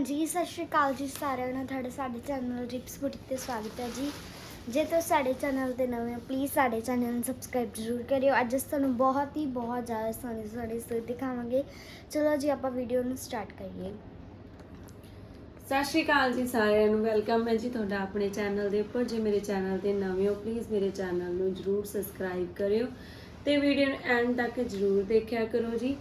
ਹਾਂਜੀ, ਸਤਿ ਸ਼੍ਰੀ ਅਕਾਲ ਜੀ ਸਾਰਿਆਂ ਨੂੰ। ਤੁਹਾਡੇ ਸਾਡੇ ਚੈਨਲ ਰਿਪਸ ਬੁਟੀਕ ਤੇ ਸਵਾਗਤ ਹੈ ਜੀ। ਜੇ ਤੁਸੀਂ ਸਾਡੇ ਚੈਨਲ ਤੇ ਨਵੇਂ ਹੋ ਪਲੀਜ਼ ਸਾਡੇ ਚੈਨਲ ਨੂੰ ਸਬਸਕ੍ਰਾਈਬ ਜ਼ਰੂਰ ਕਰਿਓ। ਅੱਜ ਅਸੀਂ ਤੁਹਾਨੂੰ ਬਹੁਤ ਹੀ ਬਹੁਤ ਜ਼ਿਆਦਾ ਸੋਹਣੇ ਸੋਹਣੇ ਸੂਟ ਦਿਖਾਵਾਂਗੇ। ਚਲੋ ਜੀ, ਆਪਾਂ ਵੀਡੀਓ ਨੂੰ ਸਟਾਰਟ ਕਰੀਏ। ਸਤਿ ਸ਼੍ਰੀ ਅਕਾਲ ਜੀ ਸਾਰਿਆਂ ਨੂੰ। ਵੈਲਕਮ ਹੈ ਜੀ ਤੁਹਾਡਾ ਆਪਣੇ ਚੈਨਲ ਦੇ ਉੱਪਰ। ਜੇ ਮੇਰੇ ਚੈਨਲ ਤੇ ਨਵੇਂ ਹੋ ਪਲੀਜ਼ ਮੇਰੇ ਚੈਨਲ ਨੂੰ ਜਰੂਰ ਸਬਸਕ੍ਰਾਈਬ ਕਰਿਓ ਤੇ ਵੀਡੀਓ ਨੂੰ ਐਂਡ ਤੱਕ ਜਰੂਰ ਦੇਖਿਆ ਕਰੋ ਜੀ।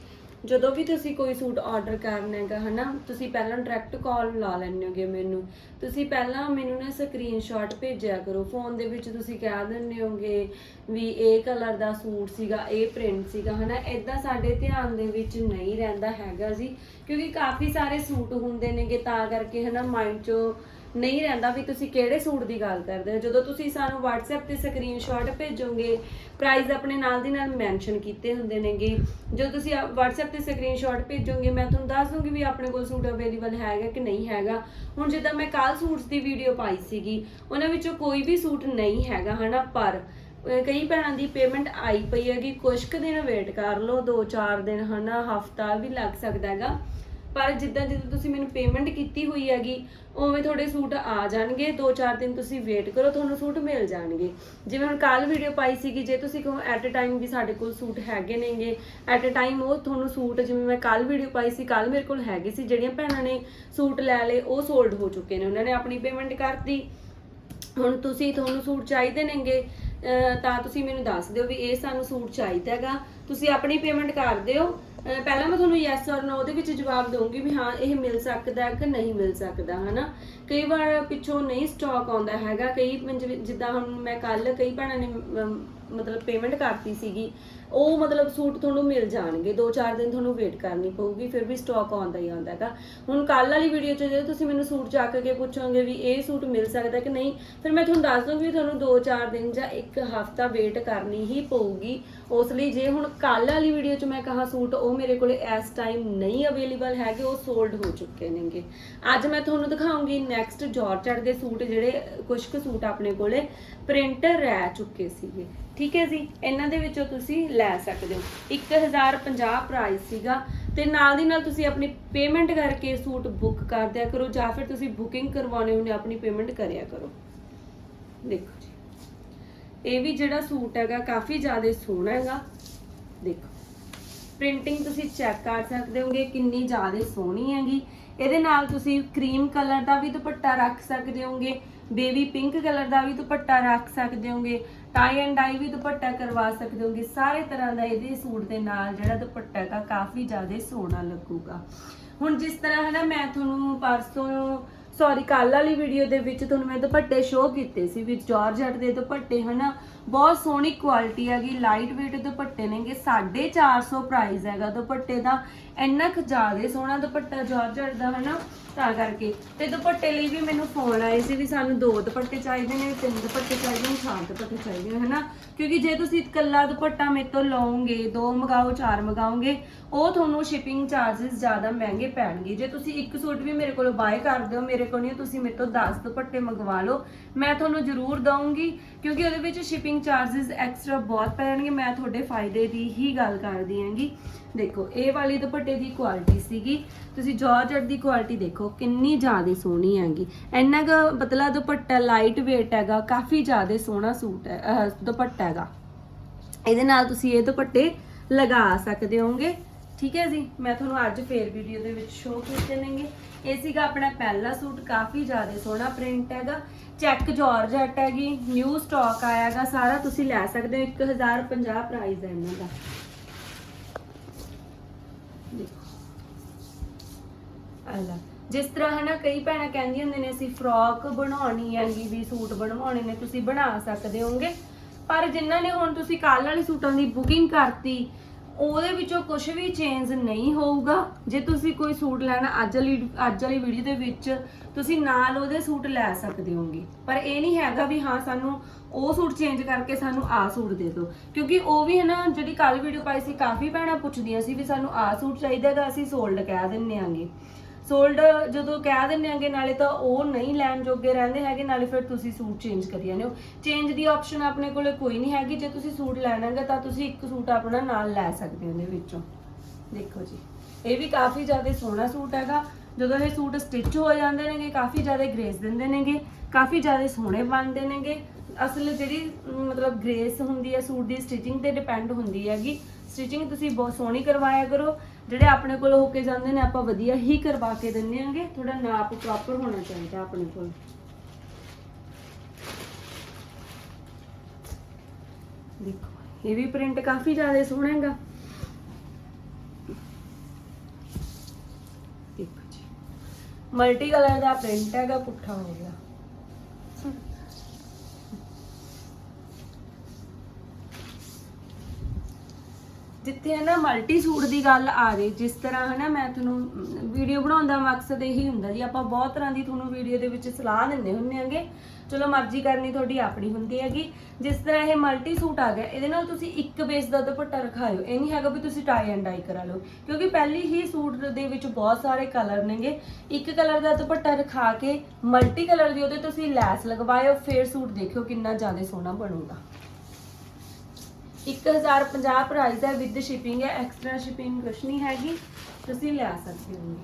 ਜਦੋਂ ਵੀ ਤੁਸੀਂ ਕੋਈ ਸੂਟ ਆਰਡਰ ਕਰਨਾ ਹੈਗਾ, ਹਨਾ, ਤੁਸੀਂ ਪਹਿਲਾਂ ਡਾਇਰੈਕਟ ਕਾਲ ਲਾ ਲੈਣੇ ਹੋਗੇ ਮੈਨੂੰ। ਤੁਸੀਂ ਪਹਿਲਾਂ ਮੈਨੂੰ ਨਾ ਸਕਰੀਨਸ਼ਾਟ ਭੇਜਿਆ ਕਰੋ। ਫੋਨ ਦੇ ਵਿੱਚ ਤੁਸੀਂ ਕਹਿ ਦਿੰਦੇ ਹੋਗੇ ਵੀ ਇਹ ਕਲਰ ਦਾ ਸੂਟ ਸੀਗਾ, ਇਹ ਪ੍ਰਿੰਟ ਸੀਗਾ, ਹਨਾ। ਇਦਾਂ ਸਾਡੇ ਧਿਆਨ ਦੇ ਵਿੱਚ ਨਹੀਂ ਰਹਿੰਦਾ ਹੈਗਾ ਜੀ, ਕਿਉਂਕਿ ਕਾਫੀ ਸਾਰੇ ਸੂਟ ਹੁੰਦੇ ਨੇਗੇ ਤਾਂ ਕਰਕੇ, ਹਨਾ ਮਾਈਂਡ 'ਚੋਂ ਨਹੀਂ ਰਹਿੰਦਾ ਵੀ ਤੁਸੀਂ ਕਿਹੜੇ ਸੂਟ ਦੀ ਗੱਲ ਕਰਦੇ ਹੋ? ਜਦੋਂ ਤੁਸੀਂ ਸਾਨੂੰ WhatsApp ਤੇ ਸਕਰੀਨਸ਼ਾਟ ਭੇਜੋਗੇ ਪ੍ਰਾਈਸ ਆਪਣੇ ਨਾਲ ਦੀ ਨਾਲ ਮੈਂਸ਼ਨ ਕੀਤੇ ਹੁੰਦੇ ਨੇਗੇ। ਜਦੋਂ ਤੁਸੀਂ ਆ- WhatsApp ਤੇ ਸਕਰੀਨਸ਼ਾਟ ਭੇਜੋਗੇ, ਮੈਂ ਤੁਹਾਨੂੰ ਦੱਸ ਦੂੰਗੀ ਵੀ ਆਪਣੇ ਕੋਲ ਸੂਟ ਅਵੇਲੇਬਲ ਹੈਗਾ ਕਿ ਨਹੀਂ ਹੈਗਾ। ਹੁਣ ਜਿੱਦਾਂ ਮੈਂ ਕੱਲ ਸੂਟਸ ਦੀ ਵੀਡੀਓ ਪਾਈ ਸੀਗੀ, ਉਹਨਾਂ ਵਿੱਚੋਂ ਕੋਈ ਵੀ ਸੂਟ ਨਹੀਂ ਹੈਗਾ, ਹਨਾ? ਪਰ ਕਈ ਭੈਣਾਂ ਦੀ ਪੇਮੈਂਟ ਆਈ ਪਈ ਹੈਗੀ ਕੁਝ ਕੁ ਦਿਨ ਵੇਟ ਕਰ ਲਓ 2-4 ਦਿਨ, ਹਨਾ? ਹਫਤਾ ਵੀ ਲੱਗ ਸਕਦਾ ਹੈਗਾ। ਪਰ ਜਿੱਦਾਂ ਜਿੱਦਾਂ ਤੁਸੀਂ ਮੈਨੂੰ ਪੇਮੈਂਟ ਕੀਤੀ ਹੋਈ ਹੈਗੀ, ਉਵੇਂ ਤੁਹਾਡੇ ਸੂਟ ਆ ਜਾਣਗੇ 2-4 ਦਿਨ ਤੁਸੀਂ ਵੇਟ ਕਰੋ, ਤੁਹਾਨੂੰ ਸੂਟ ਮਿਲ ਜਾਣਗੇ। ਜਿਵੇਂ ਹੁਣ ਕੱਲ ਵੀਡੀਓ ਪਾਈ ਸੀਗੀ, ਜੇ ਤੁਸੀਂ ਕਹੋ ਐਟ ਅ ਟਾਈਮ ਵੀ ਸਾਡੇ ਕੋਲ ਸੂਟ ਹੈਗੇ ਨੇਗੇ ਐਟ ਅ ਟਾਈਮ ਉਹ ਤੁਹਾਨੂੰ ਸੂਟ ਜਿਵੇਂ ਮੈਂ ਕੱਲ ਵੀਡੀਓ ਪਾਈ ਸੀ ਕੱਲ ਮੇਰੇ ਕੋਲ ਹੈਗੇ ਸੀ, ਜਿਹੜੀਆਂ ਭੈਣਾਂ ਨੇ ਸੂਟ ਲੈ ਲਏ, ਉਹ ਸੋਲਡ ਹੋ ਚੁੱਕੇ ਨੇ, ਉਹਨਾਂ ਨੇ ਆਪਣੀ ਪੇਮੈਂਟ ਕਰਤੀ। ਹੁਣ ਤੁਸੀਂ ਤੁਹਾਨੂੰ ਸੂਟ ਚਾਹੀਦੇ ਨੇਗੇ ਤਾਂ ਤੁਸੀਂ ਮੈਨੂੰ ਦੱਸ ਦਿਓ ਵੀ ਇਹ ਸਾਨੂੰ ਸੂਟ ਚਾਹੀਦਾ ਹੈਗਾ। ਤੁਸੀਂ ਆਪਣੀ ਪੇਮੈਂਟ ਕਰ ਦਿਓ ਪਹਿਲਾਂ ਮੈਂ ਤੁਹਾਨੂੰ ਯੈਸ ਔਰ ਨੋ ਦੇ ਵਿੱਚ ਜਵਾਬ ਦਊਂਗੀ ਵੀ ਹਾਂ, ਇਹ ਮਿਲ ਸਕਦਾ ਹੈ ਕਿ ਨਹੀਂ ਮਿਲ ਸਕਦਾ, ਹਨਾ? ਕਈ ਵਾਰ ਪਿੱਛੋਂ ਨਹੀਂ ਸਟਾਕ ਆਉਂਦਾ ਹੈਗਾ, ਕਈ ਮਨ ਜਿੱਦਾਂ ਹੁਣ ਮੈਂ ਕੱਲ ਕਈ ਭੈਣਾਂ ਨੇ ਮਤਲਬ ਪੇਮੈਂਟ ਕਰਤੀ ਸੀਗੀ ਉਹ ਮਤਲਬ ਸੂਟ ਤੁਹਾਨੂੰ ਮਿਲ ਜਾਣਗੇ 2-4 ਦਿਨ ਤੁਹਾਨੂੰ ਵੇਟ ਕਰਨੀ ਪਊਗੀ, ਫਿਰ ਵੀ ਸਟਾਕ ਆਉਂਦਾ ਹੀ ਆਉਂਦਾ ਹੈਗਾ। ਹੁਣ ਕੱਲ ਵਾਲੀ ਵੀਡੀਓ 'ਚ ਜੇ ਤੁਸੀਂ ਮੈਨੂੰ ਸੂਟ ਚੱਕ ਕੇ ਪੁੱਛੋਗੇ ਵੀ ਇਹ ਸੂਟ ਮਿਲ ਸਕਦਾ ਕਿ ਨਹੀਂ, ਫਿਰ ਮੈਂ ਤੁਹਾਨੂੰ ਦੱਸ ਦੂੰਗੀ ਵੀ ਤੁਹਾਨੂੰ 2-4 ਦਿਨ ਜਾਂ ਇੱਕ ਹਫਤਾ ਵੇਟ ਕਰਨੀ ਹੀ ਪਊਗੀ। ਉਸ ਲਈ ਜੇ ਹੁਣ ਕੱਲ ਵਾਲੀ ਵੀਡੀਓ 'ਚ ਮੈਂ ਕਹਾ ਸੂਟ, ਉਹ ਮੇਰੇ ਕੋਲੇ ਇਸ ਟਾਈਮ ਨਹੀਂ ਅਵੇਲੇਬਲ ਹੈਗੇ, ਉਹ ਸੋਲਡ ਹੋ ਚੁੱਕੇ ਨੇਗੇ। ਅੱਜ ਮੈਂ ਤੁਹਾਨੂੰ ਦਿਖਾਉਂਗੀ ਨੈਕਸਟ ਜਾਰਜਟ ਦੇ ਸੂਟ ਜਿਹੜੇ ਕੁਝ ਕੁ ਸੂਟ ਆਪਣੇ ਕੋਲੇ ਪ੍ਰਿੰਟ ਰਹਿ ਚੁੱਕੇ ਸੀਗੇ। ਠੀਕ ਹੈ ਜੀ? ਇਹਨਾਂ ਦੇ ਵਿੱਚੋਂ ਤੁਸੀਂ ਲੈ ਸਕਦੇ ਹੋ। 1050 ਪ੍ਰਾਈਸ ਸੀਗਾ ਤੇ ਨਾਲ ਦੀ ਨਾਲ ਤੁਸੀਂ ਆਪਣੀ ਪੇਮੈਂਟ ਕਰਕੇ ਸੂਟ ਬੁੱਕ ਕਰ ਦਿਆ ਕਰੋ ਜਾਂ ਫਿਰ ਤੁਸੀਂ ਬੁਕਿੰਗ ਕਰਵਾਉਣੇ ਹੁੰਦੇ ਆਪਣੀ ਪੇਮੈਂਟ ਕਰਿਆ ਕਰੋ। ਦੇਖੋ ਜੀ। ਇਹ ਵੀ ਜਿਹੜਾ ਸੂਟ ਹੈਗਾ ਕਾਫੀ ਜ਼ਿਆਦਾ ਸੋਹਣਾ ਹੈਗਾ। ਦੇਖੋ। ਪ੍ਰਿੰਟਿੰਗ ਤੁਸੀਂ ਚੈੱਕ ਕਰ ਸਕਦੇ ਹੋਗੇ ਕਿੰਨੀ ਜ਼ਿਆਦਾ ਸੋਹਣੀ ਹੈਗੀ। ਇਹਦੇ ਨਾਲ ਤੁਸੀਂ ਕਰੀਮ ਕਲਰ ਦਾ ਵੀ ਦੁਪੱਟਾ ਰੱਖ ਸਕਦੇ ਹੋਗੇ ਬੇਬੀ ਪਿੰਕ ਕਲਰ ਦਾ ਵੀ ਦੁਪੱਟਾ ਰੱਖ ਸਕਦੇ ਹੋਗੇ। ਟਾਈ ਐਂਡ ਡਾਈ ਵੀ ਦੁਪੱਟਾ ਕਰਵਾ ਸਕਦੇ ਹੋਗੇ। ਸਾਰੇ ਤਰ੍ਹਾਂ ਦਾ ਇਹਦੇ ਸੂਟ ਦੇ ਨਾਲ ਜਿਹੜਾ ਦੁਪੱਟਾ ਹੈਗਾ, ਕਾਫੀ ਜ਼ਿਆਦਾ ਸੋਹਣਾ ਲੱਗੂਗਾ। ਹੁਣ ਜਿਸ ਤਰ੍ਹਾਂ ਹੈ ਨਾ ਮੈਂ ਤੁਹਾਨੂੰ ਪਰਸੋਂ ਸੌਰੀ ਕੱਲ ਵਾਲੀ ਵੀਡੀਓ ਦੇ ਵਿੱਚ ਤੁਹਾਨੂੰ ਮੈਂ ਦੁਪੱਟੇ ਸ਼ੋਅ ਕੀਤੇ ਸੀ ਵੀ ਜਾਰਜਟ ਦੇ ਦੁਪੱਟੇ, ਹਨਾ। ਬਹੁਤ ਸੋਹਣੀ ਕੁਆਲਿਟੀ ਹੈਗੀ ਲਾਈਟ weight ਦੁਪੱਟੇ ਨੇਗੇ। 450 ਪ੍ਰਾਈਸ ਹੈਗਾ ਦੁਪੱਟੇ ਦਾ। ਇੰਨਾ ਕੁ ਜ਼ਿਆਦਾ ਸੋਹਣਾ ਦੁਪੱਟਾ ਜਾਰਜਟ ਦਾ, ਹਨਾ। ਤਾਂ ਕਰਕੇ। ਤੇ ਦੁਪੱਟੇ ਲਈ ਵੀ ਮੈਨੂੰ ਫੋਨ ਆਏ ਸੀ ਵੀ ਸਾਨੂੰ ਦੋ ਦੁਪੱਟੇ ਚਾਹੀਦੇ ਨੇ, ਤਿੰਨ ਦੁਪੱਟੇ ਚਾਹੀਦੇ ਨੇ, ਚਾਰ ਦੁਪੱਟੇ ਚਾਹੀਦੇ ਨੇ, ਹਨਾ? ਕਿਉਂਕਿ ਜੇ ਤੁਸੀਂ ਇਕੱਲਾ ਦੁਪੱਟਾ ਮੇਰੇ ਤੋਂ ਲਓਗੇ, ਦੋ ਮਗਾਓ, ਚਾਰ ਮਗਾਓਗੇ, ਉਹ ਤੁਹਾਨੂੰ ਸ਼ਿਪਿੰਗ ਚਾਰजेस ਜ਼ਿਆਦਾ ਮਹਿੰਗੇ ਪੈਣਗੇ। ਜੇ ਤੁਸੀਂ ਇੱਕ ਸੂਟ ਵੀ ਮੇਰੇ ਕੋਲੋਂ ਬਾਏ ਕਰਦੇ ਹੋ ਮੇਰੇ ਕੋਲ ਨਹੀਂ, ਤੁਸੀਂ ਮੇਰੇ ਤੋਂ 10 ਦੁਪੱਟੇ ਮੰਗਵਾ ਲਓ। ਮੈਂ ਤੁਹਾਨੂੰ ਜ਼ਰੂਰ ਦਵਾਂਗੀ ਕਿਉਂਕਿ ਉਹਦੇ ਵਿੱਚ ਸ਼ਿਪਿੰਗ ਚਾਰजेस ਐਕਸਟਰਾ ਬਹੁਤ ਪੈਣਗੇ। ਮੈਂ ਤੁਹਾਡੇ ਫਾਇਦੇ ਦੀ ਹੀ ਗੱਲ ਕਰਦੀ ਹਾਂਗੀ। ਦੇਖੋ ਇਹ ਵਾਲੀ ਦੁਪੱਟੇ ਦੀ ਕੁਆਲਿਟੀ ਸੀਗੀ। ਤੁਸੀਂ ਜਾਰਜਟ ਦੀ ਕੁਆਲਿਟੀ ਦੇਖੋ, ਕਿੰਨੀ ਜ਼ਿਆਦਾ ਸੋਹਣੀ ਹੈਗੀ। ਇੰਨਾ ਕੁ ਪਤਲਾ ਦੁਪੱਟਾ ਲਾਈਟ weight ਹੈਗਾ, ਕਾਫੀ ਜ਼ਿਆਦਾ ਸੋਹਣਾ ਸੂਟ ਹੈ ਦੁਪੱਟਾ ਹੈਗਾ। ਇਹਦੇ ਨਾਲ ਤੁਸੀਂ ਇਹ ਦੁਪੱਟੇ ਲਗਾ ਸਕਦੇ ਹੋਗੇ ਠੀਕ ਹੈ ਜੀ? ਮੈਂ ਤੁਹਾਨੂੰ ਅੱਜ ਫੇਰ ਵੀਡੀਓ ਦੇ ਵਿੱਚ ਸ਼ੋਅ ਕੀਤੇ ਨੇਗੇ ਇਹ ਸੀਗਾ ਆਪਣਾ ਪਹਿਲਾ ਸੂਟ, ਕਾਫੀ ਜ਼ਿਆਦਾ ਸੋਹਣਾ ਪ੍ਰਿੰਟ ਹੈਗਾ। ਚੈੱਕ ਜਾਰਜਟ ਹੈਗੀ ਨਿਊ ਸਟਾਕ ਆਇਆਗਾ ਸਾਰਾ ਤੁਸੀਂ ਲੈ ਸਕਦੇ ਹੋ 1050 ਪ੍ਰਾਈਸ ਹੈ ਇਹਨਾਂ ਦਾ। ਅੱਲਾ ਜਿਸ ਤਰ੍ਹਾਂ ਹਨਾ, ਕਈ ਭੈਣਾਂ ਕਹਿੰਦੀਆਂ ਹੁੰਦੀਆਂ ਨੇ, ਅਸੀਂ ਫਰੋਕ ਬਣਾਉਣੀ ਹੈਗੀ ਵੀ ਸੂਟ ਬਣਵਾਉਣੇ ਨੇ, ਤੁਸੀਂ ਬਣਾ ਸਕਦੇ ਹੋਗੇ ਪਰ ਜਿਨ੍ਹਾਂ ਨੇ ਹੁਣ ਤੁਸੀਂ ਕੱਲ ਵਾਲੇ ਸੂਟਾਂ ਦੀ ਬੁਕਿੰਗ ਕਰਤੀ ਉਹਦੇ ਵਿੱਚੋਂ ਕੁਝ ਵੀ ਚੇਂਜ ਨਹੀਂ ਹੋਊਗਾ। ਜੇ ਤੁਸੀਂ ਕੋਈ ਸੂਟ ਲੈਣਾ, ਅੱਜ ਵਾਲੀ ਅੱਜ ਵਾਲੀ ਵੀਡੀਓ ਦੇ ਵਿੱਚ ਤੁਸੀਂ ਨਾਲ ਉਹਦੇ ਸੂਟ ਲੈ ਸਕਦੇ ਹੋਗੇ ਪਰ ਇਹ ਨਹੀਂ ਹੈਗਾ ਵੀ ਹਾਂ, ਸਾਨੂੰ ਉਹ ਸੂਟ ਚੇਂਜ ਕਰਕੇ ਸਾਨੂੰ ਆਹ ਸੂਟ ਦੇ ਦਿਓ। ਕਿਉਂਕਿ ਉਹ ਵੀ ਹੈ ਨਾ, ਜਿਹੜੀ ਕੱਲ ਵੀਡੀਓ ਪਾਈ ਸੀ, ਕਾਫੀ ਭੈਣਾਂ ਪੁੱਛਦੀਆਂ ਸੀ ਵੀ ਸਾਨੂੰ ਆਹ ਸੂਟ ਚਾਹੀਦਾ ਹੈਗਾ, ਅਸੀਂ ਸੋਲਡ ਕਹਿ ਦਿੰਨੇ ਆਂਗੇ। ਸੋਲਡ ਜਦੋਂ ਕਹਿ ਦਿੰਨੇ ਆਂਗੇ ਨਾਲੇ ਤਾਂ ਉਹ ਨਹੀਂ ਲੈਣ ਜੋਗੇ ਰਹਿੰਦੇ ਹੈਗੇ, ਨਾਲੇ ਫਿਰ ਤੁਸੀਂ ਸੂਟ ਚੇਂਜ ਕਰੀ ਜਾਂਦੇ ਹੋ। ਚੇਂਜ ਦੀ ਆਪਸ਼ਨ ਆਪਣੇ ਕੋਲੇ ਕੋਈ ਨਹੀਂ ਹੈਗੀ। ਜੇ ਤੁਸੀਂ ਸੂਟ ਲੈਣਾ ਹੈਗਾ, ਤਾਂ ਤੁਸੀਂ ਇੱਕ ਸੂਟ ਆਪਣਾ ਨਾਲ ਲੈ ਸਕਦੇ ਹੋ ਉਹਦੇ ਵਿੱਚੋਂ। ਦੇਖੋ ਜੀ, ਇਹ ਵੀ ਕਾਫੀ ਜ਼ਿਆਦਾ ਸੋਹਣਾ ਸੂਟ ਹੈਗਾ। ਜਦੋਂ ਇਹ ਸੂਟ ਸਟਿਚ ਹੋ ਜਾਂਦੇ ਨੇਗੇ, ਕਾਫੀ ਜ਼ਿਆਦਾ ਗ੍ਰੇਸ ਦਿੰਦੇ ਨੇਗੇ, ਕਾਫੀ ਜ਼ਿਆਦਾ ਸੋਹਣੇ ਬਣਦੇ ਨੇਗੇ। ਅਸਲ ਜਿਹੜੀ ਮਤਲਬ ਗ੍ਰੇਸ ਹੁੰਦੀ ਹੈ ਸੂਟ ਦੀ ਸਟਿਚਿੰਗ ਤੇ ਡਿਪੈਂਡ ਹੁੰਦੀ ਹੈਗੀ। ਸਟਿਚਿੰਗ ਤੁਸੀਂ ਬਹੁਤ ਸੋਹਣੀ ਕਰਵਾਇਆ ਕਰੋ। ਜਿਹੜੇ ਆਪਣੇ ਕੋਲ ਹੋ ਕੇ ਜਾਂਦੇ ਨੇ, ਆਪਾਂ ਵਧੀਆ ਹੀ ਕਰਵਾ ਕੇ ਦਿੰਦੇ ਆਂਗੇ। ਥੋੜਾ ਨਾਪ ਪ੍ਰੋਪਰ ਹੋਣਾ ਚਾਹੀਦਾ ਆਪਣੇ ਕੋਲ। ਦੇਖੋ, ਇਹ ਵੀ ਪ੍ਰਿੰਟ ਕਾਫੀ ਜ਼ਿਆਦਾ ਸੋਹਣਾ ਹੈਗਾ। ਦੇਖੋ ਜੀ। ਮਲਟੀ ਕਲਰ ਦਾ ਪ੍ਰਿੰਟ ਹੈਗਾ, ਪੁੱਠਾ ਹੋ ਗਿਆ। ਜਿੱਥੇ ਹੈ ਨਾ ਮਲਟੀ ਸੂਟ ਦੀ ਗੱਲ ਆ ਰਹੀ ਜਿਸ ਤਰ੍ਹਾਂ ਹੈ ਨਾ ਮੈਂ ਤੁਹਾਨੂੰ ਵੀਡੀਓ ਬਣਾਉਣ ਦਾ ਮਕਸਦ ਇਹੀ ਹੁੰਦਾ ਜੀ, ਆਪਾਂ ਬਹੁਤ ਤਰ੍ਹਾਂ ਦੀ ਤੁਹਾਨੂੰ ਵੀਡੀਓ ਦੇ ਵਿੱਚ ਸਲਾਹ ਦਿੰਦੇ ਹੁੰਦੇ ਆਂਗੇ। ਚਲੋ ਮਰਜ਼ੀ ਕਰਨੀ ਤੁਹਾਡੀ ਆਪਣੀ ਹੁੰਦੀ ਹੈਗੀ। ਜਿਸ ਤਰ੍ਹਾਂ ਇਹ ਮਲਟੀ ਸੂਟ ਆ ਗਿਆ, ਇਹਦੇ ਨਾਲ ਤੁਸੀਂ ਇੱਕ ਬੇਸ ਦਾ ਦੁਪੱਟਾ ਰਖਾਇਓ। ਇਹ ਨਹੀਂ ਹੈਗਾ ਵੀ ਤੁਸੀਂ ਟਾਈ ਐਂਡ ਡਾਈ ਕਰਾ ਲਓ, ਕਿਉਂਕਿ ਪਹਿਲੀ ਹੀ ਸੂਟ ਦੇ ਵਿੱਚ ਬਹੁਤ ਸਾਰੇ ਕਲਰ ਨੇਗੇ। ਇੱਕ ਕਲਰ ਦਾ ਦੁਪੱਟਾ ਰਖਾ ਕੇ ਮਲਟੀ ਕਲਰ ਦੀ ਉਹਦੇ ਤੁਸੀਂ ਲੈਸ ਲਗਵਾਇਓ, ਫਿਰ ਸੂਟ ਦੇਖਿਓ ਕਿੰਨਾ ਜ਼ਿਆਦਾ ਸੋਹਣਾ ਬਣੂਗਾ। 1050 ਪ੍ਰਾਈਸ ਹੈ ਵਿਦ ਸ਼ਿਪਿੰਗ ਹੈ ਐਕਸਟਰਾ ਸ਼ਿਪਿੰਗ ਕੁਛ ਨਹੀਂ ਹੈਗੀ, ਤੁਸੀਂ ਲੈ ਸਕਦੇ ਹੋ।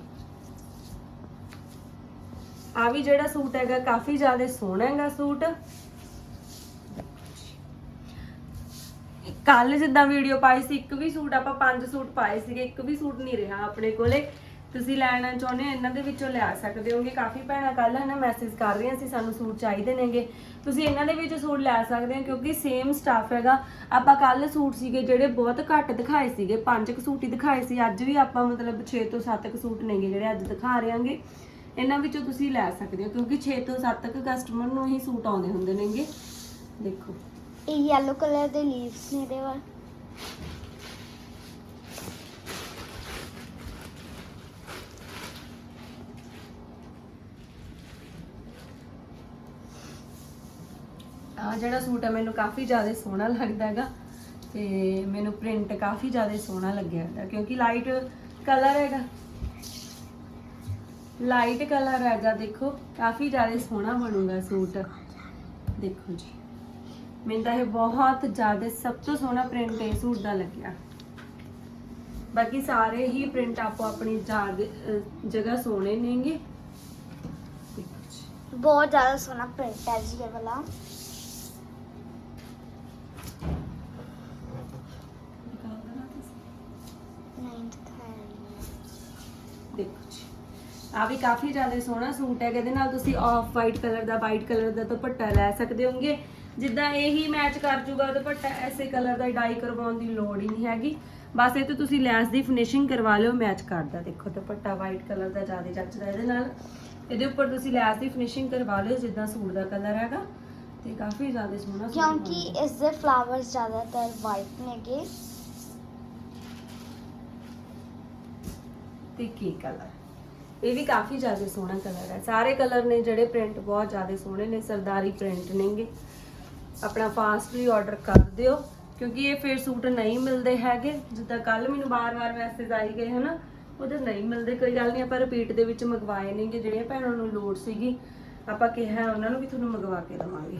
ਆ ਵੀ ਜਿਹੜਾ ਸੂਟ ਹੈਗਾ, ਕਾਫੀ ਜ਼ਿਆਦਾ ਸੋਹਣਾ ਹੈਗਾ ਸੂਟ। ਕੱਲ ਜਿੱਦਾਂ ਵੀਡੀਓ ਪਾਈ ਸੀ, ਇੱਕ ਵੀ ਸੂਟ, ਆਪਾਂ ਪੰਜ ਸੂਟ ਪਾਏ ਸੀਗੇ, ਇੱਕ ਵੀ ਸੂਟ ਨਹੀਂ ਰਿਹਾ ਆਪਣੇ ਕੋਲੇ। ਤੁਸੀਂ ਲੈਣਾ ਚਾਹੁੰਦੇ ਹੋ, ਇਹਨਾਂ ਦੇ ਵਿੱਚੋਂ ਲੈ ਸਕਦੇ ਹੋਗੇ। ਕਾਫੀ ਭੈਣਾਂ ਕੱਲ ਹਨਾ ਮੈਸੇਜ ਕਰ ਰਹੀਆਂ ਸੀ, ਸਾਨੂੰ ਸੂਟ ਚਾਹੀਦੇ ਨੇਗੇ। ਤੁਸੀਂ ਇਹਨਾਂ ਦੇ ਵਿੱਚ ਸੂਟ ਲੈ ਸਕਦੇ ਹੋ, ਕਿਉਂਕਿ ਸੇਮ ਸਟਾਫ ਹੈਗਾ। ਆਪਾਂ ਕੱਲ ਸੂਟ ਸੀਗੇ ਜਿਹੜੇ ਬਹੁਤ ਘੱਟ ਦਿਖਾਏ ਸੀਗੇ, ਪੰਜ ਕੁ ਸੂਟ ਹੀ ਦਿਖਾਏ ਸੀ। ਅੱਜ ਵੀ ਆਪਾਂ ਮਤਲਬ 6 ਤੋਂ 7 ਕੁ ਸੂਟ ਨੇਗੇ ਜਿਹੜੇ ਅੱਜ ਦਿਖਾ ਰਹੇ ਹਾਂਗੇ ਇਹਨਾਂ ਵਿੱਚੋਂ ਤੁਸੀਂ ਲੈ ਸਕਦੇ ਹੋ, ਕਿਉਂਕਿ 6 ਤੋਂ 7 ਕੁ ਕਸਟਮਰ ਨੂੰ ਹੀ ਸੂਟ ਆਉਂਦੇ ਹੁੰਦੇ ਨੇਗੇ। ਦੇਖੋ। ਇਹ ਯੈਲੋ ਕਲਰ ਦੇ ਲੀਵਸ ਨੇ ਦੇ ਵਾ ਆ ਜਿਹੜਾ ਸੂਟ ਹੈ ਮੈਨੂੰ ਕਾਫੀ ਜ਼ਿਆਦਾ ਸੋਹਣਾ ਲੱਗਦਾ ਹੈਗਾ ਤੇ ਮੈਨੂੰ ਪ੍ਰਿੰਟ ਕਾਫੀ ਜ਼ਿਆਦਾ ਸੋਹਣਾ ਲੱਗਿਆ ਹੈਗਾ, ਕਿਉਂਕਿ ਲਾਈਟ ਕਲਰ ਹੈਗਾ। ਲਾਈਟ ਕਲਰ ਹੈਗਾ, ਦੇਖੋ, ਕਾਫੀ ਜ਼ਿਆਦਾ ਸੋਹਣਾ ਬਣੂਗਾ ਸੂਟ। ਦੇਖੋ ਜੀ, ਮੈਨੂੰ ਤਾਂ ਇਹ ਬਹੁਤ ਜ਼ਿਆਦਾ, ਸਭ ਤੋਂ ਸੋਹਣਾ ਪ੍ਰਿੰਟ ਇਹ ਸੂਟ ਦਾ ਲੱਗਿਆ। ਬਾਕੀ ਸਾਰੇ ਹੀ ਪ੍ਰਿੰਟ ਆਪੋ ਆਪਣੀ ਜਗ੍ਹਾ ਸੋਹਣੇ ਨੇਗੇ। ਦੇਖੋ ਬਹੁਤ ਜ਼ਿਆਦਾ ਸੋਹਣਾ ਪ੍ਰਿੰਟ ਹੈ ਜੀ ਇਹ ਵਾਲਾ ਨਹੀਂ ਦਿਖਾਇਆ ਨਹੀਂ ਦੇਖੋ ਜੀ ਆ ਵੀ ਕਾਫੀ ਜ਼ਿਆਦਾ ਸੋਹਣਾ ਸੂਟ ਹੈ ਇਹਦੇ ਨਾਲ ਤੁਸੀਂ ਆਫ ਵਾਈਟ ਕਲਰ ਦਾ ਵਾਈਟ ਕਲਰ ਦਾ ਦੁਪੱਟਾ ਲੈ ਸਕਦੇ ਹੋਗੇ ਜਿੱਦਾਂ ਇਹੀ ਮੈਚ ਕਰ ਜੂਗਾ ਦੁਪੱਟਾ ਐਸੇ ਕਲਰ ਦਾ ਡਾਈ ਕਰਵਾਉਣ ਦੀ ਲੋੜ ਹੀ ਨਹੀਂ ਹੈਗੀ। ਬਸ ਇਹ ਤੇ ਤੁਸੀਂ ਲੈਸ ਦੀ ਫਿਨਿਸ਼ਿੰਗ ਕਰਵਾ ਲਿਓ ਮੈਚ ਕਰਦਾ ਦੇਖੋ ਦੁਪੱਟਾ ਵਾਈਟ ਕਲਰ ਦਾ ਜ਼ਿਆਦਾ ਜੱਚਦਾ ਇਹਦੇ ਨਾਲ। ਇਹਦੇ ਉੱਪਰ ਤੁਸੀਂ ਲੈਸ ਦੀ ਫਿਨਿਸ਼ਿੰਗ ਕਰਵਾ ਲਿਓ ਜਿੱਦਾਂ ਸੂਟ ਦਾ ਕਲਰ ਹੈਗਾ। ਤੇ ਕਾਫੀ ਜ਼ਿਆਦਾ ਸੋਹਣਾ ਕਿਉਂਕਿ। ਇਸ ਦੇ ਫਲਾਵਰਸ ਜ਼ਿਆਦਾਤਰ ਵਾਈਟ ਨੇਗੇ ਤੇ ਕੀ ਕਲਰ ਇਹ ਵੀ ਕਾਫੀ ਜ਼ਿਆਦਾ ਸੋਹਣਾ ਕਲਰ ਹੈ। ਸਾਰੇ ਕਲਰ ਨੇ ਜਿਹੜੇ ਪ੍ਰਿੰਟ ਬਹੁਤ ਜ਼ਿਆਦਾ ਸੋਹਣੇ ਨੇ, ਸਰਦਾਰੀ ਪ੍ਰਿੰਟ ਨੇਗੇ। ਆਪਣਾ ਫਾਸਟਲੀ ਆਰਡਰ ਕਰ ਦਿਓ, ਕਿਉਂਕਿ ਇਹ ਫਿਰ ਸੂਟ ਨਹੀਂ ਮਿਲਦੇ ਹੈਗੇ। ਜਿੱਦਾਂ ਕੱਲ ਮੈਨੂੰ ਬਾਰ-ਬਾਰ ਮੈਸੇਜ ਆਈ ਗਏ, ਹਨਾ, ਉਹਦੇ ਨਹੀਂ ਮਿਲਦੇ। ਕੋਈ ਗੱਲ ਨਹੀਂ, ਆਪਾਂ ਰਿਪੀਟ ਦੇ ਵਿੱਚ ਮੰਗਵਾਏ ਨੇਗੇ, ਜਿਹੜੀਆਂ ਭੈਣਾਂ ਨੂੰ ਲੋੜ ਸੀਗੀ। ਆਪਾਂ ਕਿਹਾ ਉਹਨਾਂ ਨੂੰ ਵੀ ਤੁਹਾਨੂੰ ਮੰਗਵਾ ਕੇ ਦਵਾਂਗੇ।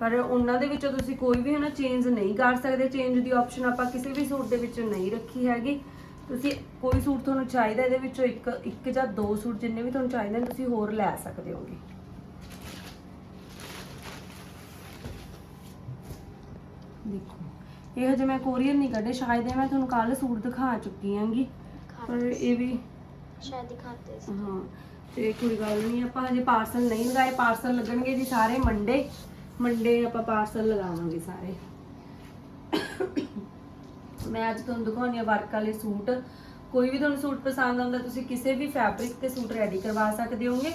ਪਰ ਉਹਨਾਂ ਦੇ ਵਿੱਚੋਂ ਤੁਸੀਂ ਕੋਈ ਵੀ, ਹਨਾ ਚੇਂਜ ਨਹੀਂ ਕਰ ਸਕਦੇ। ਚੇਂਜ ਦੀ ਆਪਸ਼ਨ ਆਪਾਂ ਕਿਸੇ ਵੀ ਸੂਟ ਦੇ ਵਿੱਚ ਨਹੀਂ ਰੱਖੀ ਹੈਗੀ। ਤੁਸੀਂ ਕੋਈ ਸੂਟ ਤੁਹਾਨੂੰ ਚਾਹੀਦਾ ਇਹਦੇ ਵਿੱਚੋਂ ਇੱਕ ਇੱਕ ਜਾਂ ਦੋ ਸੂਟ ਜਿੰਨੇ ਵੀ ਤੁਹਾਨੂੰ ਚਾਹੀਦੇ ਨੇ ਤੁਸੀਂ ਹੋਰ ਲੈ ਸਕਦੇ ਹੋਗੇ। ਦੇਖੋ ਇਹ ਹਜੇ ਮੈਂ ਕੋਰੀਅਰ ਨਹੀਂ ਕੱਢੇ ਸ਼ਾਇਦ ਇਹ ਮੈਂ ਤੁਹਾਨੂੰ ਕੱਲ ਸੂਟ ਦਿਖਾ ਚੁੱਕੀ ਆਂਗੀ ਪਰ ਇਹ ਵੀ ਸ਼ਾਇਦ ਦਿਖਾਤੇ ਸੀ। ਹਾਂ ਤੇ ਕੋਈ ਗੱਲ ਨਹੀਂ ਆਪਾਂ ਹਜੇ ਪਾਰਸਲ ਨਹੀਂ ਲਗਾਏ ਪਾਰਸਲ ਲੱਗਣਗੇ ਜੀ ਸਾਰੇ ਮੰਡੇ ਮੰਡੇ ਆਪਾਂ ਪਾਰਸਲ ਲਗਾਵਾਂਗੇ ਸਾਰੇ। ਮੈਂ ਅੱਜ ਤੁਹਾਨੂੰ ਦਿਖਾਉਣੀ ਆ ਵਰਕ ਵਾਲੇ ਸੂਟ। ਕੋਈ ਵੀ ਤੁਹਾਨੂੰ ਸੂਟ ਪਸੰਦ ਆਉਂਦਾ, ਤੁਸੀਂ ਕਿਸੇ ਵੀ ਫੈਬਰਿਕ ਤੇ ਸੂਟ ਰੈਡੀ ਕਰਵਾ ਸਕਦੇ ਹੋਗੇ।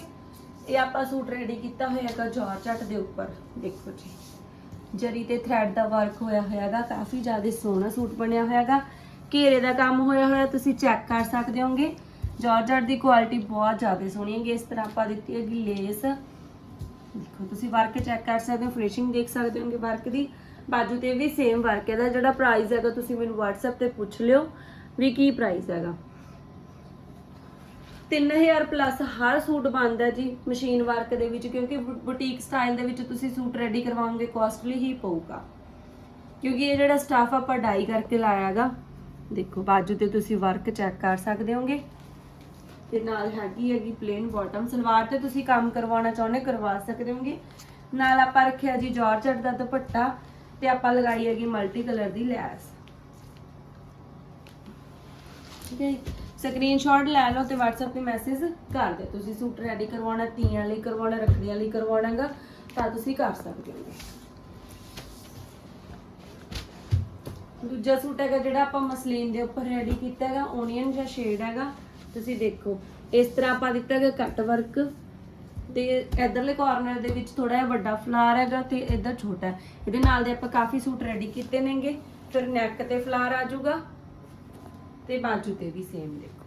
ਇਹ ਆਪਾਂ ਸੂਟ ਰੈਡੀ ਕੀਤਾ ਹੋਇਆ ਹੈਗਾ ਜਾਰਜਟ ਦੇ ਉੱਪਰ। ਦੇਖੋ ਜੀ, ਜਰੀ ਤੇ ਥ੍ਰੈਡ ਦਾ ਵਰਕ ਹੋਇਆ ਹੋਇਆਗਾ ਕਾਫੀ ਜ਼ਿਆਦਾ ਸੋਹਣਾ ਸੂਟ ਬਣਿਆ ਹੋਇਆਗਾ ਘੇਰੇ ਦਾ ਕੰਮ ਹੋਇਆ ਹੋਇਆ, ਤੁਸੀਂ ਚੈੱਕ ਕਰ ਸਕਦੇ ਹੋਗੇ। ਜਾਰਜਟ ਦੀ ਕੁਆਲਿਟੀ ਬਹੁਤ ਜ਼ਿਆਦਾ ਸੋਹਣੀ ਹੈਗੀ, ਇਸ ਤਰ੍ਹਾਂ ਆਪਾਂ ਦਿੱਤੀ ਹੈਗੀ ਲੇਸ ਦੇਖੋ, ਤੁਸੀਂ ਵਰਕ ਚੈੱਕ ਕਰ ਸਕਦੇ ਹੋ ਫਿਨਿਸ਼ਿੰਗ ਦੇਖ ਸਕਦੇ ਹੋਗੇ ਵਰਕ ਦੀ। ਬਾਜੂ ਤੇ ਵੀ ਸੇਮ ਵਰਕ ਹੈ। ਦਾ ਜਿਹੜਾ ਪ੍ਰਾਈਸ ਹੈਗਾ, ਤੁਸੀਂ ਮੈਨੂੰ WhatsApp ਤੇ ਪੁੱਛ ਲਿਓ ਵੀ ਕੀ ਪ੍ਰਾਈਸ ਹੈਗਾ। 3000 ਪਲੱਸ ਹਰ ਸੂਟ ਬਣਦਾ ਜੀ ਮਸ਼ੀਨ ਵਰਕ ਦੇ ਵਿੱਚ, ਕਿਉਂਕਿ ਬੁਟੀਕ ਸਟਾਈਲ ਦੇ ਵਿੱਚ ਤੁਸੀਂ ਸੂਟ ਰੈਡੀ ਕਰਵਾਓਗੇ ਕਾਸਟਲੀ ਹੀ ਪਊਗਾ। ਕਿਉਂਕਿ ਇਹ ਜਿਹੜਾ ਸਟਾਫ ਆਪਾਂ ਡਾਈ ਕਰਕੇ ਲਾਇਆਗਾ ਦੇਖੋ ਬਾਜੂ ਤੇ ਤੁਸੀਂ ਵਰਕ ਚੈੱਕ ਕਰ ਸਕਦੇ ਹੋਗੇ। ਤੇ ਨਾਲ ਹੈਗੀ ਹੈਗੀ ਪਲੇਨ ਬਾਟਮ ਸਲਵਾਰ ਤੇ ਤੁਸੀਂ ਕੰਮ ਕਰਵਾਉਣਾ ਚਾਹੁੰਦੇ ਕਰਵਾ ਸਕਦੇ ਹੋਗੇ। ਨਾਲ ਆਪਾਂ ਰੱਖਿਆ ਜੀ ਜਾਰਜਟ ਦਾ ਦੁਪੱਟਾ ਤੇ ਆਪਾਂ ਲਗਾਈ ਹੈਗੀ ਮਲਟੀ ਕਲਰ ਦੀ ਲੈਸ। ਠੀਕ ਹੈ ਸਕਰੀਨਸ਼ਾਟ ਲੈ ਲਓ ਤੇ WhatsApp ਤੇ ਮੈਸੇਜ ਕਰ ਦਿਓ। ਤੁਸੀਂ ਸੂਟ ਰੈਡੀ ਕਰਵਾਉਣਾ ਤੀਆਂ ਲਈ ਕਰਵਾਉਣਾ, ਰੱਖੜੀਆਂ ਲਈ ਕਰਵਾਉਣਾਗਾ, ਤਾਂ ਤੁਸੀਂ ਕਰ ਸਕਦੇ ਹੋ। ਦੂਜਾ ਸੂਟ ਹੈਗਾ ਜਿਹੜਾ ਆਪਾਂ ਮਸਲੀਨ ਦੇ ਉੱਪਰ ਰੈਡੀ ਕੀਤਾ ਹੈਗਾ ਓਨੀਅਨ ਜਾਂ ਸ਼ੇਡ ਹੈਗਾ। ਤੁਸੀਂ ਦੇਖੋ, ਇਸ ਤਰ੍ਹਾਂ ਆਪਾਂ ਦਿੱਤਾ ਹੈਗਾ ਕੱਟ ਵਰਕ ਤੇ ਇਧਰਲੇ ਕਾਰਨਰ ਦੇ ਵਿੱਚ ਥੋੜਾ ਜਿਹਾ ਵੱਡਾ ਫਲਾਰ ਹੈਗਾ ਤੇ ਇੱਧਰ ਛੋਟਾ ਹੈ। ਇਹਦੇ ਨਾਲ ਦੇ ਆਪਾਂ ਕਾਫੀ ਸੂਟ ਰੈਡੀ ਕੀਤੇ ਨੇਗੇ। ਫਿਰ ਨੈਕ ਤੇ ਫਲਾਰ ਆ ਜਾਊਗਾ ਤੇ ਬਾਜੂ ਤੇ ਵੀ ਸੇਮ ਦੇਖੋ।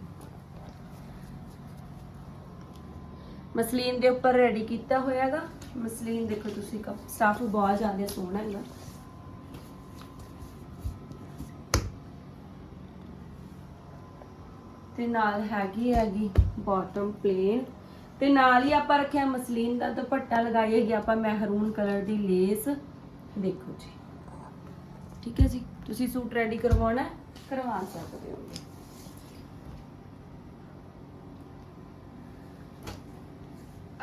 ਮਸਲੀਨ ਦੇ ਉੱਪਰ ਰੈਡੀ ਕੀਤਾ ਹੋਇਆ ਹੈਗਾ। ਮਸਲੀਨ ਦੇਖੋ ਤੁਸੀਂ ਸਟਾਫ ਬਹੁਤ ਜ਼ਿਆਦਾ ਸੋਹਣਾ ਹੈਗਾ। ਤੇ ਨਾਲ ਹੈਗੀ ਹੈਗੀ ਬਾਟਮ ਪਲੇਨ ਤੇ ਨਾਲ ਹੀ ਆਪਾਂ ਰੱਖਿਆ ਮਸਲੀਨ ਦਾ ਦੁਪੱਟਾ ਲਗਾਈ ਹੈਗੀ ਆਪਾਂ ਮਹਿਰੂਨ ਕਲਰ ਦੀ ਲੇਸ। ਦੇਖੋ ਜੀ। ਠੀਕ ਹੈ ਜੀ। ਤੁਸੀਂ ਸੂਟ ਰੈਡੀ ਕਰਵਾਉਣਾ ਹੈ, ਕਰਵਾ ਸਕਦੇ ਹੋ।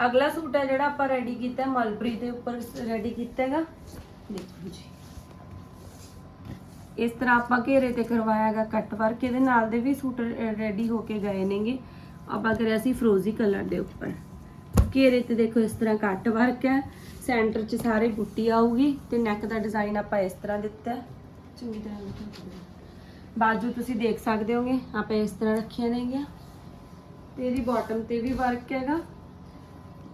ਅਗਲਾ ਸੂਟ ਹੈ ਜਿਹੜਾ ਆਪਾਂ ਰੈਡੀ ਕੀਤਾ ਮਲਬਰੀ ਦੇ ਉੱਪਰ ਰੈਡੀ ਕੀਤਾ ਹੈਗਾ। ਦੇਖੋ ਜੀ। ਇਸ ਤਰ੍ਹਾਂ ਆਪਾਂ ਘੇਰੇ ਤੇ ਕਰਵਾਇਆ ਹੈਗਾ ਕੱਟ ਵਰਕ। ਇਹਦੇ ਨਾਲ ਦੇ ਵੀ ਸੂਟ ਰੈਡੀ ਹੋ ਕੇ ਗਏ ਨੇਗੇ। ਆਪਾਂ ਕਰਿਆ ਸੀ ਫਰੋਜ਼ੀ ਕਲਰ ਦੇ ਉੱਪਰ। ਘੇਰੇ ਤੇ ਦੇਖੋ ਇਸ ਤਰ੍ਹਾਂ ਕੱਟ ਵਰਕ ਹੈ। ਸੈਂਟਰ 'ਚ ਸਾਰੇ ਬੁੱਟੀ ਆਊਗੀ ਤੇ ਨੈਕ ਦਾ ਡਿਜ਼ਾਈਨ ਆਪਾਂ ਇਸ ਤਰ੍ਹਾਂ ਦਿੱਤਾ ਚੰਗੀ ਤਰ੍ਹਾਂ ਬਾਜੂ ਤੁਸੀਂ ਦੇਖ ਸਕਦੇ ਹੋਗੇ, ਆਪਾਂ ਇਸ ਤਰ੍ਹਾਂ ਰੱਖੀਆਂ ਨੇਗੀਆਂ ਤੇ ਇਹਦੀ ਬਾਟਮ ਤੇ ਵੀ ਵਰਕ ਹੈਗਾ।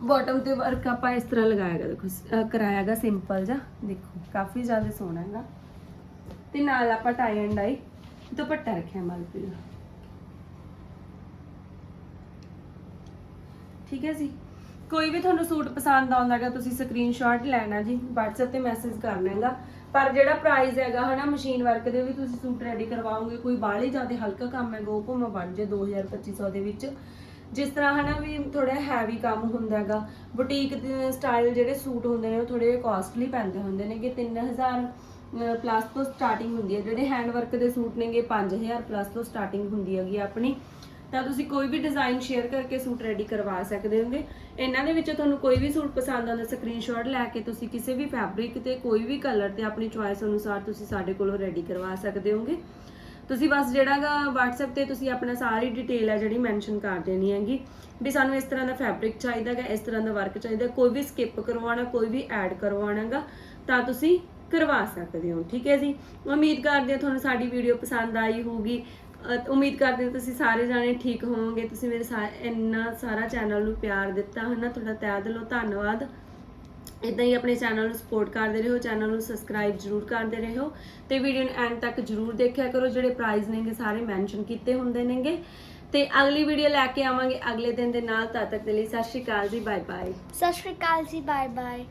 ਬਾਟਮ ਤੇ ਵਰਕ ਆਪਾਂ ਇਸ ਤਰ੍ਹਾਂ ਲਗਾਇਆ ਹੈਗਾ ਦੇਖੋ, ਅਹ ਕਰਾਇਆ ਹੈਗਾ ਸਿੰਪਲ ਜਿਹਾ। ਦੇਖੋ, ਕਾਫੀ ਜ਼ਿਆਦਾ ਸੋਹਣਾ ਹੈਗਾ। ਤੇ ਨਾਲ ਆਪਾਂ ਟਾਈ ਐਂਡ ਡਾਈ ਦੁਪੱਟਾ ਰੱਖਿਆ ਮਲਪੀ ਦਾ। ਠੀਕ ਹੈ ਜੀ? ਕੋਈ ਵੀ ਤੁਹਾਨੂੰ ਸੂਟ ਪਸੰਦ ਆਉਂਦਾ ਹੈਗਾ, ਤੁਸੀਂ ਸਕਰੀਨਸ਼ਾਟ ਲੈਣਾ ਜੀ, WhatsApp ਤੇ ਮੈਸੇਜ ਕਰਨਾ ਹੈਗਾ ਪਰ ਜਿਹੜਾ ਪ੍ਰਾਈਸ ਹੈਗਾ, ਹਨਾ ਮਸ਼ੀਨ ਵਰਕ ਦੇ ਵੀ ਤੁਸੀਂ ਸੂਟ ਰੈਡੀ ਕਰਵਾਓਗੇ, ਕੋਈ ਬਾਹਲੀ ਜ਼ਿਆਦਾ ਹਲਕਾ ਕੰਮ ਹੈਗਾ, ਉਹ ਭਾਵੇਂ ਬਣ ਜੇ 2000 2500 ਦੇ ਵਿੱਚ। ਜਿਸ ਤਰ੍ਹਾਂ, ਹਨਾ, ਵੀ ਥੋੜਾ ਹੈਵੀ ਕੰਮ ਹੁੰਦਾ ਹੈਗਾ ਬੁਟੀਕ ਸਟਾਈਲ ਜਿਹੜੇ ਸੂਟ ਹੁੰਦੇ ਨੇ, ਉਹ ਥੋੜੇ ਕਾਸਟਲੀ ਪੈਂਦੇ ਹੁੰਦੇ ਨੇਗੇ। ਕਿ 3000 ਪਲੱਸ ਤੋਂ ਸਟਾਰਟਿੰਗ ਹੁੰਦੀ ਹੈ। ਜਿਹੜੇ ਹੈਂਡ ਵਰਕ ਦੇ ਸੂਟ ਨੇਗੇ 5000 ਪਲੱਸ ਤੋਂ ਸਟਾਰਟਿੰਗ ਹੁੰਦੀ ਹੈਗੀ ਆਪਣੀ। ਤਾਂ ਤੁਸੀਂ ਕੋਈ ਵੀ ਡਿਜ਼ਾਈਨ ਸ਼ੇਅਰ ਕਰਕੇ ਸੂਟ ਰੈਡੀ ਕਰਵਾ ਸਕਦੇ ਹੋਗੇ। ਇਹਨਾਂ ਦੇ ਵਿੱਚੋਂ ਤੁਹਾਨੂੰ ਕੋਈ ਵੀ ਸੂਟ ਪਸੰਦ ਆਉਂਦਾ ਸਕਰੀਨਸ਼ਾਟ ਲੈ ਕੇ ਤੁਸੀਂ ਕਿਸੇ ਵੀ ਫੈਬਰਿਕ ਤੇ ਕੋਈ ਵੀ ਕਲਰ ਤੇ ਆਪਣੀ ਚੁਆਇਸ ਅਨੁਸਾਰ ਤੁਸੀਂ ਸਾਡੇ ਕੋਲੋਂ ਰੈਡੀ ਕਰਵਾ ਸਕਦੇ ਹੋਗੇ। ਤੁਸੀਂ ਬਸ ਜਿਹੜਾਗਾ WhatsApp ਤੇ ਤੁਸੀਂ ਆਪਣਾ ਸਾਰੀ ਡਿਟੇਲ ਹੈ ਜਿਹੜੀ ਮੈਂਸ਼ਨ ਕਰ ਦੇਣੀ ਹੈਗੀ। ਵੀ ਸਾਨੂੰ ਇਸ ਤਰ੍ਹਾਂ ਦਾ ਫੈਬਰਿਕ ਚਾਹੀਦਾ ਹੈਗਾ ਇਸ ਤਰ੍ਹਾਂ ਦਾ ਵਰਕ ਚਾਹੀਦਾ, ਕੋਈ ਵੀ ਸਕਿਪ ਕਰਵਾਉਣਾ, ਕੋਈ ਵੀ ਐਡ ਕਰਵਾਉਣਾਗਾ ਤਾਂ ਤੁਸੀਂ ਕਰਵਾ ਸਕਦੇ ਹੋ, ਠੀਕ ਹੈ ਜੀ? ਉਮੀਦ ਕਰਦੇ ਹਾਂ ਤੁਹਾਨੂੰ ਸਾਡੀ ਵੀਡੀਓ ਪਸੰਦ ਆਈ ਹੋਊਗੀ। ਉਮੀਦ ਕਰਦੇ ਹਾਂ ਤੁਸੀਂ ਸਾਰੇ ਜਾਣੇ ਠੀਕ ਹੋਵੋਗੇ। ਤੁਸੀਂ ਮੇਰੇ ਸਾ, ਇੰਨਾ ਸਾਰਾ ਚੈਨਲ ਨੂੰ ਪਿਆਰ ਦਿੱਤਾ ਹੈ ਨਾ ਤੁਹਾਡਾ ਤਹਿ ਦਿਲੋਂ ਧੰਨਵਾਦ। ਇਦਾਂ ਹੀ ਆਪਣੇ ਚੈਨਲ ਨੂੰ ਸਪੋਰਟ ਕਰਦੇ ਰਹੋ, ਚੈਨਲ ਨੂੰ ਸਬਸਕ੍ਰਾਈਬ ਜਰੂਰ ਕਰਦੇ ਰਹੋ ਤੇ ਵੀਡੀਓ ਨੂੰ ਐਂਡ ਤੱਕ ਜਰੂਰ ਦੇਖਿਆ ਕਰੋ, ਜਿਹੜੇ ਪ੍ਰਾਈਜ਼ ਨੇਗੇ ਸਾਰੇ ਮੈਂਸ਼ਨ ਕੀਤੇ ਹੁੰਦੇ ਨੇਗੇ। ਤੇ ਅਗਲੀ ਵੀਡੀਓ ਲੈ ਕੇ ਆਵਾਂਗੇ ਅਗਲੇ ਦਿਨ ਦੇ ਨਾਲ, ਤਦ ਤੱਕ ਦੇ ਲਈ ਸਤਿ ਸ਼੍ਰੀ ਅਕਾਲ ਜੀ ਬਾਏ ਬਾਏ ਸਤਿ ਸ਼੍ਰੀ ਅਕਾਲ ਜੀ ਬਾਏ ਬਾਏ